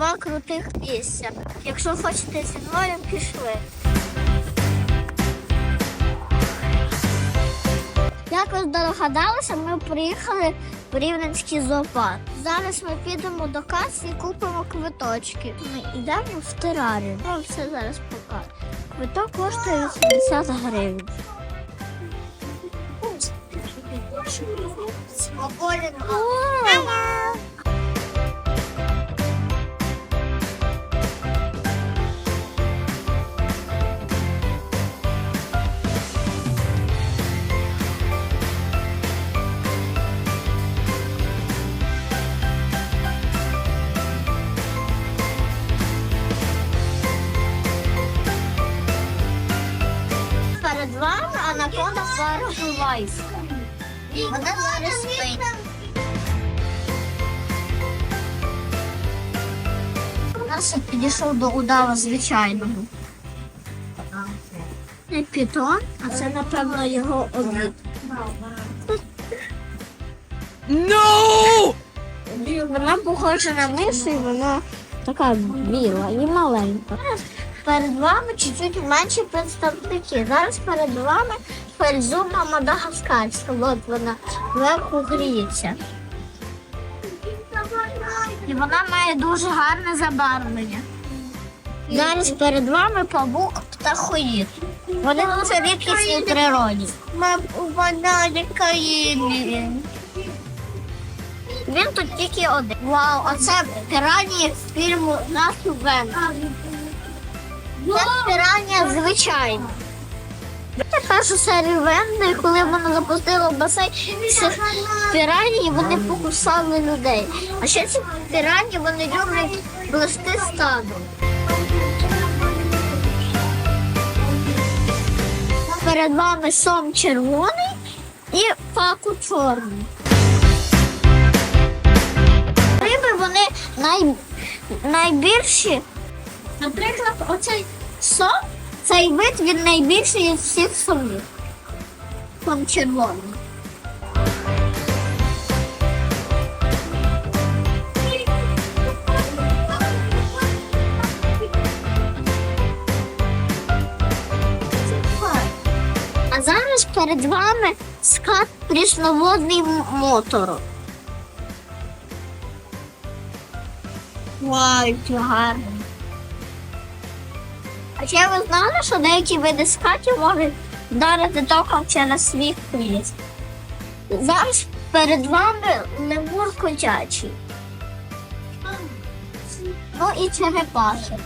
два крутих місця. Якщо хочете зі мною, пішли. Як ви здогадалися, ми приїхали в Рівненський зоопарк. Зараз ми підемо до каси і купимо квиточки. Ми йдемо в терарію. Я вам все зараз покажу. Квиток коштує 80 гривень. О! Парагвайська. Вона зараз спить. Нас підійшов до удава звичайного. Не пітон, а це, напевно, його обід. No! Вона похожа на мишу, і вона така біла і маленька. Перед вами чуть-чуть менші представники. Зараз перед вами фельзума мадагаскарська. От вона зверху гріється. І вона має дуже гарне забарвлення. Зараз перед вами павук птахоїд. Вони дуже рідкісні в природі. Вона країни. Він тут тільки один. Вау, оце піранії з фільму Нашу Вен. Це піранія звичайна. Першу серію Венди, коли вона запустила басейн, всі піранії вони покусали людей. А ще ці пірані вони люблять блести стадо. Перед вами сом червоний і паку чорний. Риби вони най... найбільші. Наприклад, оцей сом, цей вид він найбільший із всіх сомів. Сом червоний. А зараз перед вами скат прісноводний мотору. Вау, гарний. А ще ви знали, що деякі види скатів можуть вдарити током через свій хвіст? Зараз перед вами лемур котячий. Ну і черепахи.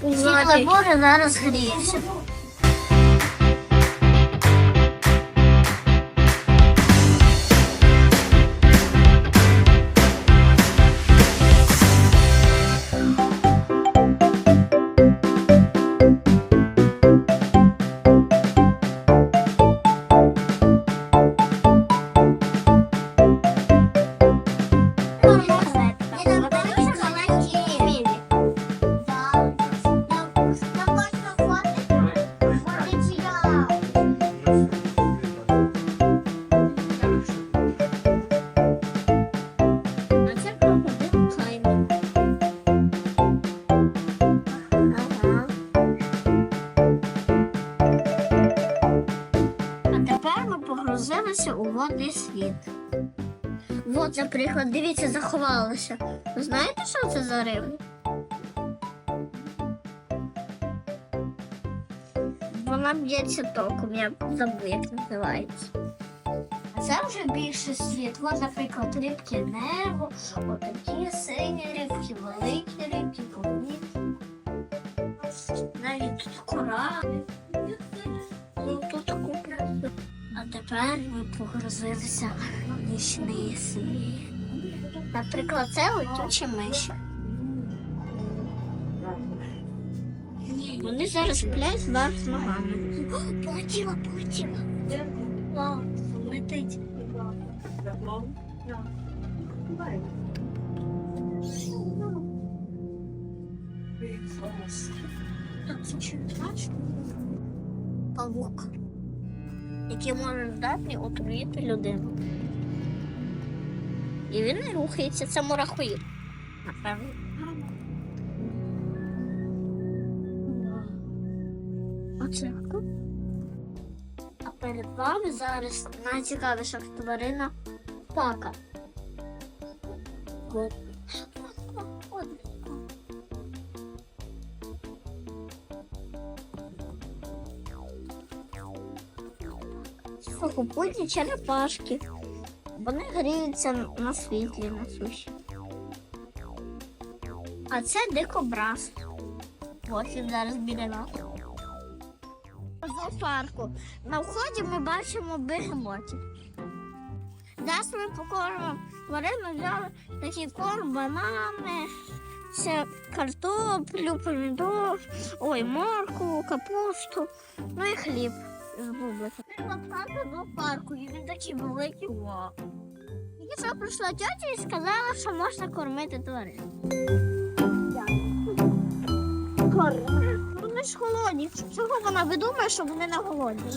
Ці лемури зараз гріються. Водний світ. От, наприклад, дивіться, заховалося. Ви знаєте, що це за риба? Вона б'ється током, я забув, як називається. А це вже більше світ. От, наприклад, рибки небо, отакі сині рибки, великі рибки, повітря. Навіть тут корали. Ну, тут тепер ми погрузилися в нічний світ. Наприклад, це летючі миші. Вони зараз сплять вверх ногами. О, полетіла, полетіла. Вау, летить. Павук, який може здатний отруїти людину. І він не рухається, це мурахоїд. Напевно. Оце хто? А перед вами зараз найцікавіша тварина пака. Сухопутні черепашки. Вони гріються на світлі на суші. А це дикобраз. Ось він зараз біля нас. Зоопарку. На вході ми бачимо бегемотів. Десь ми покормимо тварину взяли такий корм, банани, ще картоплю, помідор, ой, моркву, капусту, ну і хліб і він такий великий. І прийшла тьотя і сказала, що можна кормити тварин. Вони ж холодні. Чого вона видумає, що вони не голодні?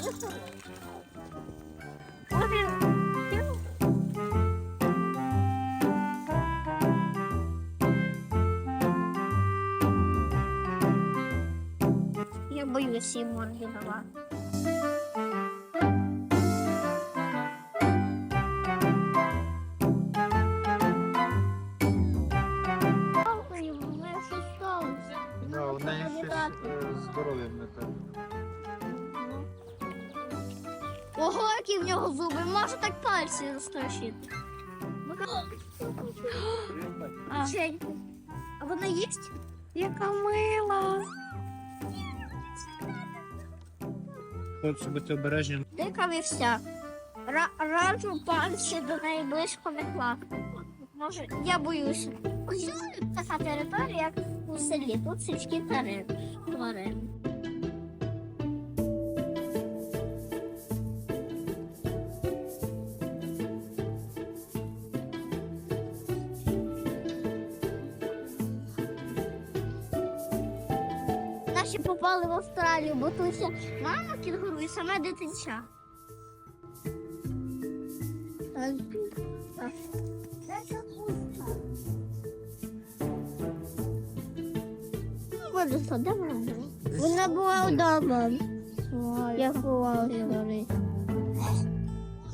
Я боюсь її морді давати. Ого, які в нього зуби, може так пальці розтрощити. А, а вона їсть? Яка мила. Хлопці, будьте обережні. Дика вівся. Раджу пальці до неї близько не. Може, я боюся. Ось така територія, як у селі. Тут сільські тварини. Попали в Австралію, бо тут ще мама кінгуру і саме дитинча. Так. Вона була? Була вдома.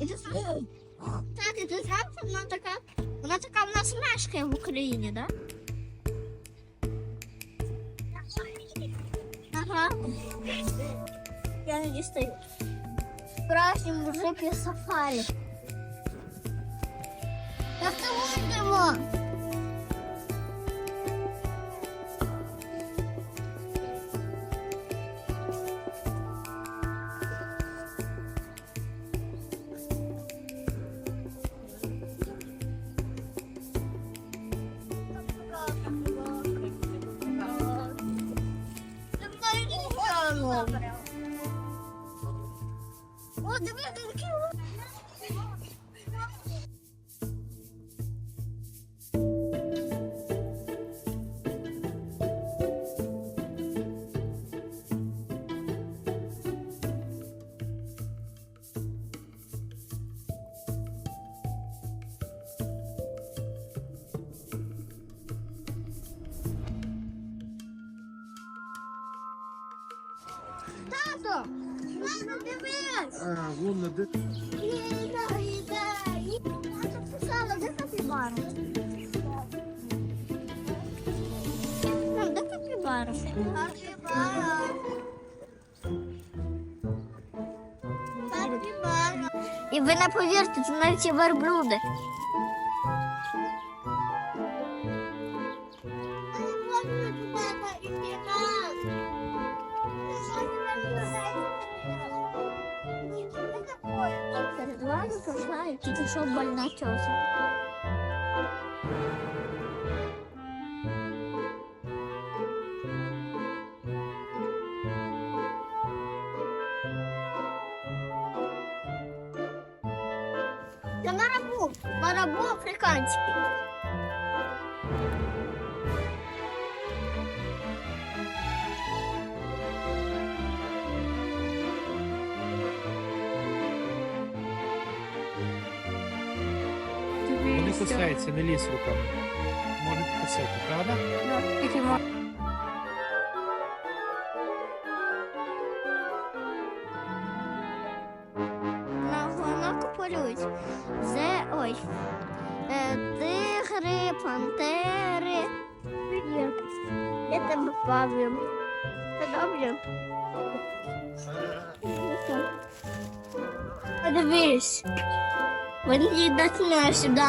Я ти знаєш- Так, і що вона така, вона така в нас мешкає в Україні, так? Ага. Я не дістаю. Справжні мужики сафарі. Як це можемо? Тато, мама, дивись. А, вон де. Іда. Тато писала, де капібара? Мам, де капібара? Капібара. Капібара. І ви не повірте, це навіть верблюди. Тільки що больна на рабу, на рабу африканський. кусається, не лізь руками. Можуть кусати, правда? Тільки мо- На гонок полюють. Зе ой. Е, тигри, пантери. Є. Я тебе бавлю. Це добре. Подивись. Вони їдуть на сюди.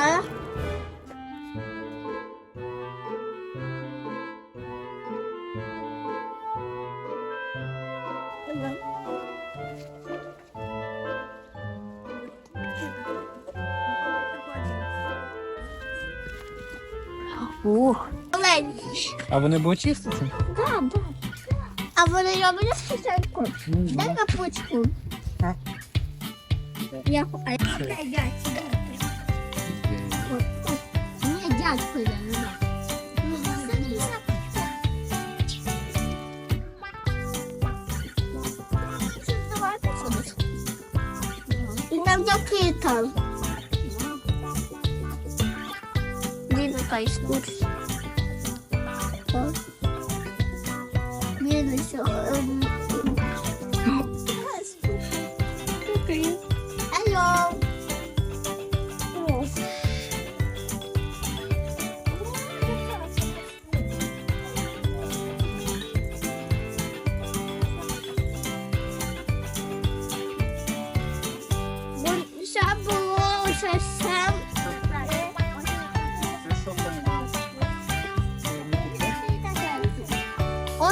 А вони будуть чистити? Да, да. А вони роблять спочатку. Дай капучку. А? Я а я дядьку. Ні, дядьку я не знаю. І там який там. Він якась курс. 好面对小孩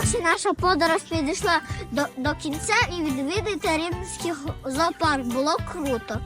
Ось і наша подорож підійшла до, до кінця і відвідати римський зоопарк. Було круто.